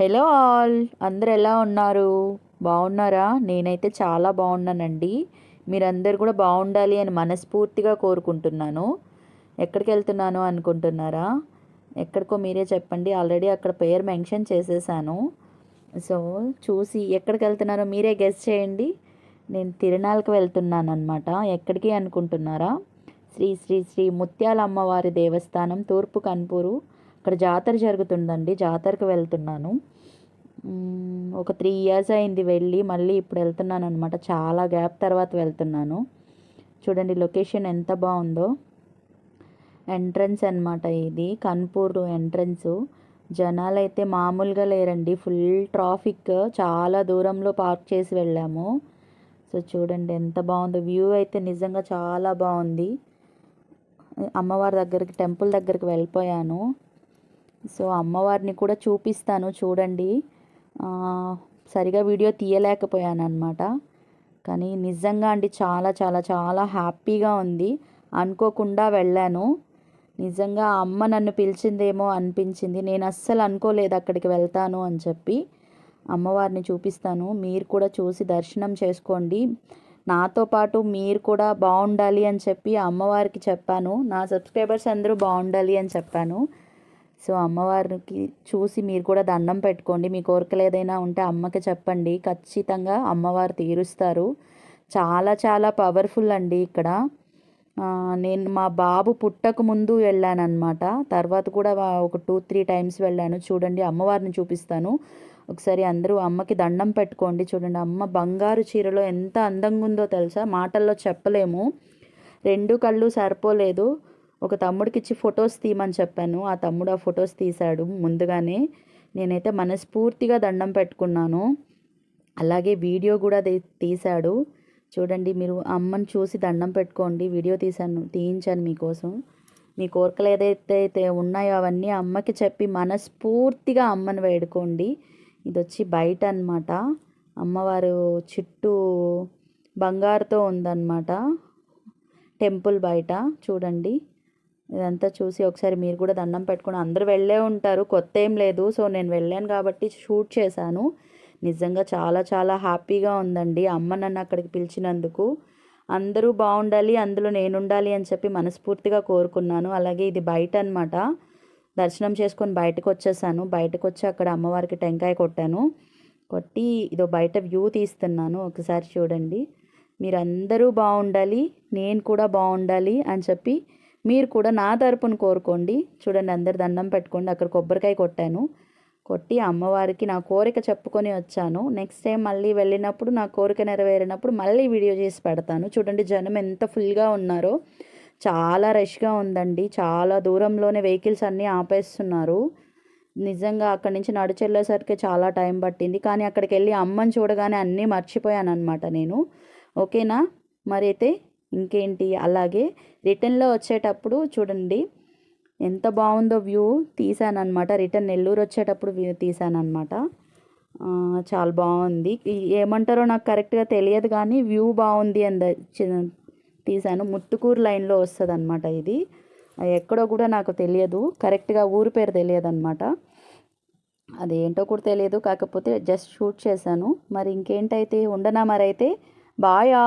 Hello all అందరు ఎలా ఉన్నారు? బాగున్నారా? నేనైతే చాలా బాగున్నానండి. మీరందరు కూడా బాగుండాలి అని మనస్ఫూర్తిగా కోరుకుంటున్నాను. ఎక్కడికి వెళ్తున్నాను అనుకుంటున్నారా? ఎక్కడికో మీరే చెప్పండి. ఆల్రెడీ అక్కడ పేరు మెన్షన్ చేసేసాను. సో చూసి ఎక్కడికి వెళ్తున్నారో మీరే గెస్ట్ చేయండి. నేను తిరునాళ్ళకి వెళ్తున్నాను అనమాట ఎక్కడికి అనుకుంటున్నారా? శ్రీ శ్రీ శ్రీ ముత్యాల అమ్మవారి దేవస్థానం తూర్పు కన్పూరు అక్కడ జాతర జరుగుతుందండి. జాతరకు వెళ్తున్నాను. ఒక త్రీ ఇయర్స్ అయింది వెళ్ళి మళ్ళీ ఇప్పుడు వెళ్తున్నాను అనమాట చాలా గ్యాప్ తర్వాత వెళ్తున్నాను. చూడండి లొకేషన్ ఎంత బాగుందో. ఎంట్రన్స్ అనమాట ఇది కన్పూర్ ఎంట్రన్స్. జనాలు అయితే మామూలుగా లేరండి. ఫుల్ ట్రాఫిక్ చాలా దూరంలో పార్క్ చేసి వెళ్ళాము. సో చూడండి ఎంత బాగుందో. వ్యూ అయితే నిజంగా చాలా బాగుంది. అమ్మవారి దగ్గరికి టెంపుల్ దగ్గరికి వెళ్ళిపోయాను. సో అమ్మవారిని కూడా చూపిస్తాను చూడండి. సరిగా వీడియో తీయలేకపోయాను అనమాట కానీ నిజంగా అండి చాలా చాలా చాలా హ్యాపీగా ఉంది. అనుకోకుండా వెళ్ళాను. నిజంగా అమ్మ నన్ను పిలిచిందేమో అనిపించింది. నేను అస్సలు అనుకోలేదు అక్కడికి వెళ్తాను అని చెప్పి అమ్మవారిని చూపిస్తాను. మీరు కూడా చూసి దర్శనం చేసుకోండి. నాతో పాటు మీరు కూడా బాగుండాలి అని చెప్పి అమ్మవారికి చెప్పాను. నా సబ్స్క్రైబర్స్ అందరూ బాగుండాలి అని చెప్పాను. సో అమ్మవారికి చూసి మీరు కూడా దండం పెట్టుకోండి. మీ కోరికలు ఏదైనా ఉంటే అమ్మకి చెప్పండి. ఖచ్చితంగా అమ్మవారు తీరుస్తారు. చాలా చాలా పవర్ఫుల్ అండి ఇక్కడ. నేను మా బాబు పుట్టక ముందు వెళ్ళానమాట తర్వాత కూడా ఒక టూ త్రీ టైమ్స్ వెళ్ళాను. చూడండి అమ్మవారిని చూపిస్తాను. ఒకసారి అందరూ అమ్మకి దండం పెట్టుకోండి. చూడండి అమ్మ బంగారు చీరలో ఎంత అందంగా ఉందో తెలుసా? మాటల్లో చెప్పలేము. రెండు కళ్ళు సరిపోలేదు. ఒక తమ్ముడికి ఇచ్చి ఫొటోస్ తీయమని చెప్పాను. ఆ తమ్ముడు ఆ ఫొటోస్ తీశాడు. ముందుగానే నేనైతే మనస్ఫూర్తిగా దండం పెట్టుకున్నాను. అలాగే వీడియో కూడా తీశాడు. చూడండి మీరు అమ్మని చూసి దండం పెట్టుకోండి. వీడియో తీశాను తీయించాను మీకోసం. మీ కోరికలు ఏదైతే ఉన్నాయో అవన్నీ అమ్మకి చెప్పి మనస్ఫూర్తిగా అమ్మని వేడుకోండి. ఇది వచ్చి బయట అనమాట అమ్మవారు చుట్టూ బంగారుతో ఉందన్నమాట టెంపుల్ బయట. చూడండి. ఇదంతా చూసి ఒకసారి మీరు కూడా దండం పెట్టుకుని అందరూ వెళ్ళే ఉంటారు. కొత్త ఏం లేదు. సో నేను వెళ్ళాను కాబట్టి షూట్ చేశాను. నిజంగా చాలా చాలా హ్యాపీగా ఉందండి. అమ్మ నన్ను అక్కడికి పిలిచినందుకు. అందరూ బాగుండాలి అందులో నేను ఉండాలి అని చెప్పి మనస్ఫూర్తిగా కోరుకున్నాను. అలాగే ఇది బయట అనమాట దర్శనం చేసుకొని బయటకు వచ్చేసాను. బయటకు వచ్చి అక్కడ అమ్మవారికి టెంకాయ కొట్టాను. కొట్టి ఇదో బయట వ్యూ తీస్తున్నాను. ఒకసారి చూడండి. మీరందరూ బాగుండాలి నేను కూడా బాగుండాలి అని చెప్పి మీరు కూడా నా తరపున కోరుకోండి. చూడండి అందరు దండం పెట్టుకోండి. అక్కడ కొబ్బరికాయ కొట్టాను. కొట్టి అమ్మవారికి నా కోరిక చెప్పుకొని వచ్చాను. నెక్స్ట్ టైం మళ్ళీ వెళ్ళినప్పుడు నా కోరిక నెరవేరినప్పుడు మళ్ళీ వీడియో చేసి పెడతాను. చూడండి జనం ఎంత ఫుల్గా ఉన్నారో. చాలా రష్గా ఉందండి. చాలా దూరంలోనే వెహికల్స్ అన్నీ ఆపేస్తున్నారు. నిజంగా అక్కడి నుంచి నడిచెళ్ళేసరికి చాలా టైం పట్టింది. కానీ అక్కడికి వెళ్ళి అమ్మని చూడగానే అన్నీ మర్చిపోయాను అనమాట నేను ఓకేనా మరి అయితే ఇంకేంటి? అలాగే రిటర్న్లో వచ్చేటప్పుడు చూడండి ఎంత బాగుందో వ్యూ తీసానమాట రిటర్న్ నెల్లూరు వచ్చేటప్పుడు వ్యూ తీసానమాట చాలా బాగుంది. ఏమంటారో నాకు కరెక్ట్గా తెలియదు కానీ వ్యూ బాగుంది అని తీసాను ముత్తుకూరు లైన్లో వస్తుంది అనమాట ఇది ఎక్కడో కూడా నాకు తెలియదు. కరెక్ట్గా ఊరి పేరు తెలియదు అనమాట అదేంటో కూడా తెలియదు. కాకపోతే జస్ట్ షూట్ చేశాను. మరి ఇంకేంటైతే? ఉండనా మరైతే? బాయా